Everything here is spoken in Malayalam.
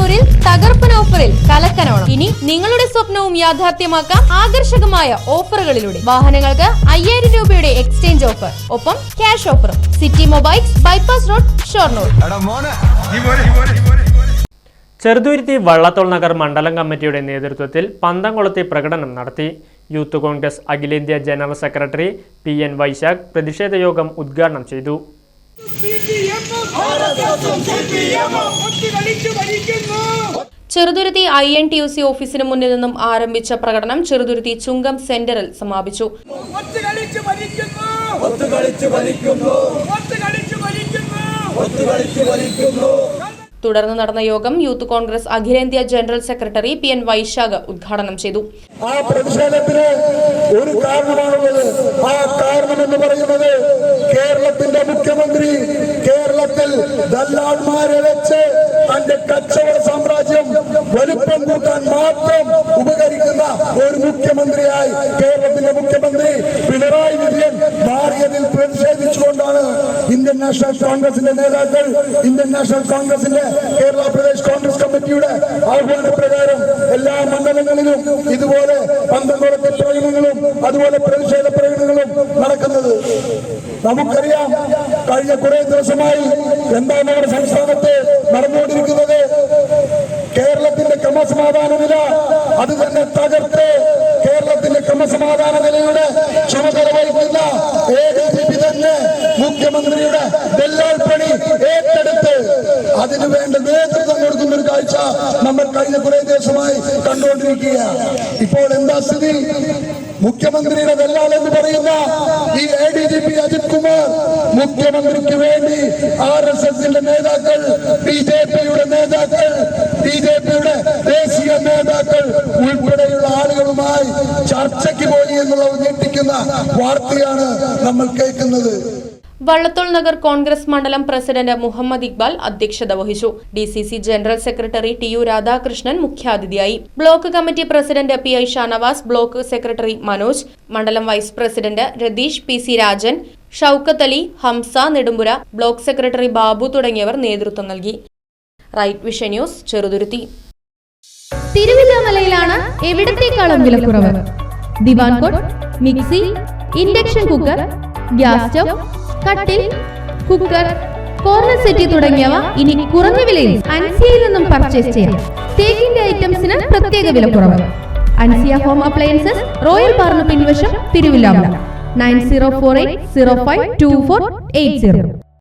ഷൊർണൂരിൽ തകർപ്പൻ ഓഫറിൽ കലക്കനോണം. ഇനി നിങ്ങളുടെ സ്വപ്നവും യാഥാർത്ഥ്യമാക്കാം ആകർഷകമായ ഓഫറുകളിലൂടെ. വാഹനങ്ങൾക്ക് അയ്യായിരം രൂപയുടെ എക്സ്ചേഞ്ച് ഓഫർ. ഒപ്പം ക്യാഷ് ഓഫറും. City mobiles bypass road Shoranur. Cheruthuruthy Vallathol Nagar മണ്ഡലം കമ്മിറ്റിയുടെ നേതൃത്വത്തിൽ പന്തംകുളത്തെ പ്രകടനം നടത്തി. യൂത്ത് കോൺഗ്രസ് അഖിലേന്ത്യാ general secretary P N Vaishakh പ്രതിഷേധ യോഗം ഉദ്ഘാടനം ചെയ്തു. Cheruthuruthy I N T U C ഓഫീസിന് മുന്നിൽ നിന്നും ആരംഭിച്ച പ്രകടനം ചെറുതുരുത്തി ചുങ്കം സെന്ററിൽ സമാപിച്ചു. തുടർന്ന് നടന്ന യോഗം യൂത്ത് കോൺഗ്രസ് അഖിലേന്ത്യാ general secretary P N Vaishakh ഉദ്ഘാടനം ചെയ്തു. ആ പ്രതിഷേധത്തിന് ഒരു കാരണമാണുള്ളത്. ആ കാരണം എന്ന് പറയുന്നത് കേരളത്തിന്റെ മുഖ്യമന്ത്രി കേരളത്തിൽ ദല്ലാൾമാരെ വെച്ച് തന്റെ കച്ചവട സാമ്രാജ്യം വലുപ്പം കൂട്ടാൻ മാത്രം ഉപകരിക്കുന്ന ഒരു മുഖ്യമന്ത്രിയായി കേരളത്തിന്റെ മുഖ്യമന്ത്രി പിണറായി വിജയൻ മാറിയതിൽ പ്രതിഷേധിച്ചുകൊണ്ടാണ് ഇന്ത്യൻ നാഷണൽ കോൺഗ്രസിന്റെ നേതാക്കൾ ഇന്ത്യൻ നാഷണൽ കോൺഗ്രസിന്റെ കേരള പ്രദേശ് കോൺഗ്രസ് കമ്മിറ്റിയുടെ ആഹ്വാന പ്രകാരം എല്ലാ മണ്ഡലങ്ങളിലും ഇതുപോലെ പന്തംകുളത്തെ നമുക്കറിയാം കഴിഞ്ഞ കുറെ ദിവസമായി എന്താണ് നമ്മുടെ സംസ്ഥാനത്ത് നടന്നുകൊണ്ടിരിക്കുന്നത്? കേരളത്തിന്റെ ക്രമസമാധാന നില അത് തന്നെ തകർത്ത് കേരളത്തിന്റെ ക്രമസമാധാന നിലയുടെ ചുമതല വഹിക്കുന്ന എ ഡി ജി പി തന്നെ മുഖ്യമന്ത്രിയുടെ ദല്ലാൽ പണി ഏറ്റെടുത്ത് അതിനു വേണ്ട നേതൃത്വം കൊടുക്കുന്ന ഒരു കാഴ്ച നമ്മൾ കഴിഞ്ഞ കുറെ ദിവസമായി കണ്ടുകൊണ്ടിരിക്കുകയാണ്. ഇപ്പോൾ എന്താ സ്ഥിതി? മുഖ്യമന്ത്രിയുടെ ദല്ലാൽ എന്ന് പറയുന്ന ഈ A D G P Ajith Kumar മുഖ്യമന്ത്രിക്ക് വേണ്ടി ആർ എസ് എസിന്റെ നേതാക്കൾ ബി ജെ പിയുടെ നേതാക്കൾ ബി ജെ പിയുടെ ദേശീയ നേതാക്കൾ ഉൾപ്പെടെയുള്ള ആളുകളുമായി ചർച്ചയ്ക്ക് പോയി എന്നുള്ളത് ഞെട്ടിക്കുന്ന വാർത്തയാണ് നമ്മൾ കേൾക്കുന്നത്. വള്ളത്തോൾ നഗർ കോൺഗ്രസ് മണ്ഡലം പ്രസിഡന്റ് മുഹമ്മദ് ഇക്ബാൽ അധ്യക്ഷത വഹിച്ചു. D C C general secretary T U Radhakrishnan മുഖ്യാതിഥിയായി. Block committee president P I Shanavas block secretary Manoj മണ്ഡലം vice president Ratheesh P C Rajan Shoukath Ali Hamsa Nedumpura block secretary Babu തുടങ്ങിയവർ നേതൃത്വം നൽകി. Right vision news Cheruthuruthy. തിരുവില്ലാമലയിലാണ് എവിടത്തേക്കാളും വിലക്കുറവ്? ദിവാൻ mixie induction cooker gas stove കട്ടിൽ കുക്കർ കോർണർ സെറ്റി തുടങ്ങിയവ ഇനി കുറഞ്ഞ വിലയിൽ അൻസിയയിൽ നിന്നും പർച്ചേസ് ചെയ്യാം. തേക്കിന്റെ ഐറ്റംസിന് പ്രത്യേക വിലക്കുറവ്. അൻസിയ ഹോം അപ്ലയൻസസ് റോയൽ പാർന്ന് പിൻവശം Thiruvilwamala. nine zero four eight zero five two four eight zero